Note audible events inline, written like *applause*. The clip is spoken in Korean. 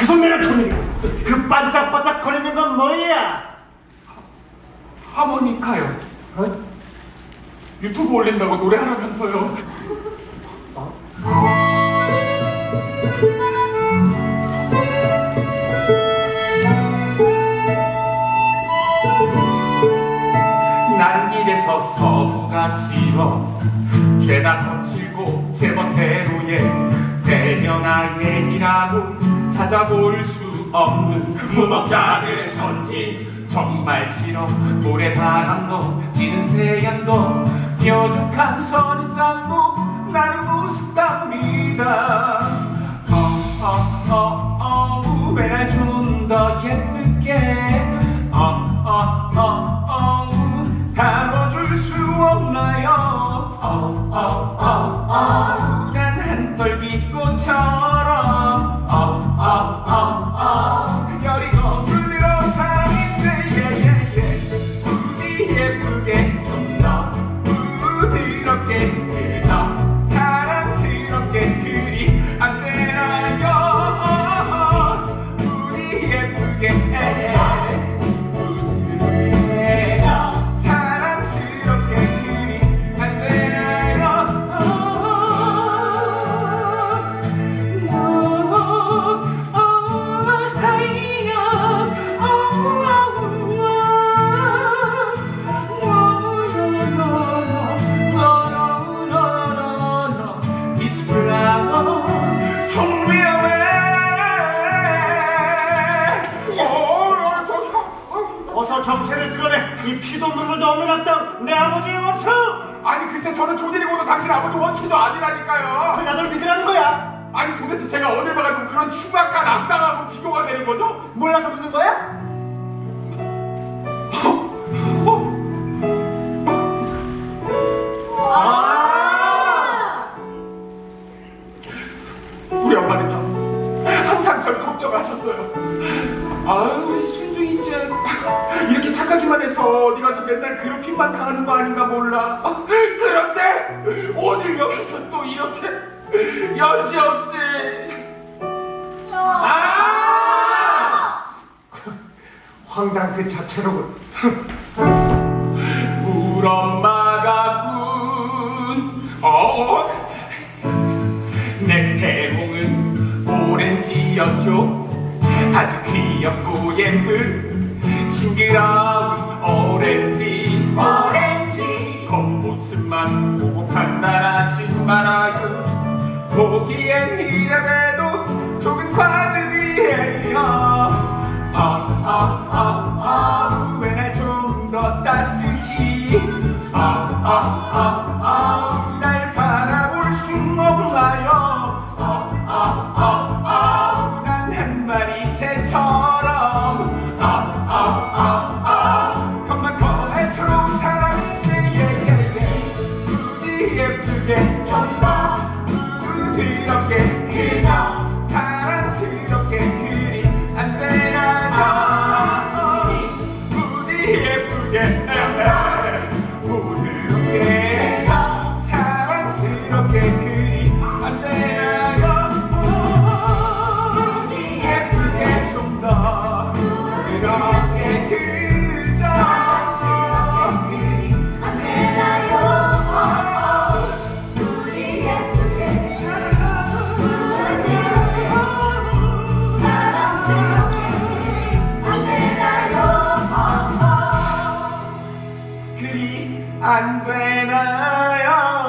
그 손내는 천일이고 그 반짝반짝 거리는 건 뭐야? 하모니카요. 어? 유튜브 올린다고 노래하라면서요. 난 죄다 거칠고 제멋대로의 대면하게이라고 찾아볼 수 없는 무법자들 선진 정말 싫어. 모래바람도 지는 태양도 뾰족한 선인장도 한떨기 저, 정체를 드러내 이 피도 눈물도 없는 악당 내 아버지의 원수 아니 글쎄 저는 조디리고도 당신 아버지 원수도 아니라니까요 나를 믿으라는 거야 아니 도대체 제가 어딜 봐가지고 그런 흉악한 악당하고 비교가 되는 거죠? 몰라서 묻는 거야? 우리 어머니가 항상 절 걱정하셨어요. 아유 우리 순둥이 짱 이렇게 착하기만 해서 어디 가서 맨날 괴롭힘만 당하는 거 아닌가 몰라. 그런데 오늘 여기서 또 이렇게 여지없이 아! *laughs* 황당 그 자체로군 울 엄마가 군 어? 내 태몽은 오렌지였죠 아주 귀엽고 예쁜 싱그러운 오렌지 오렌지. 겉모습만 보고 판단하지 말아요. 보기엔 이래봬도 속은 과즙이에요. 아아아아 왜 날 좀 더 따스히 아아아아 예쁘게 좀더 부드럽게 그저 그리 안 되나요?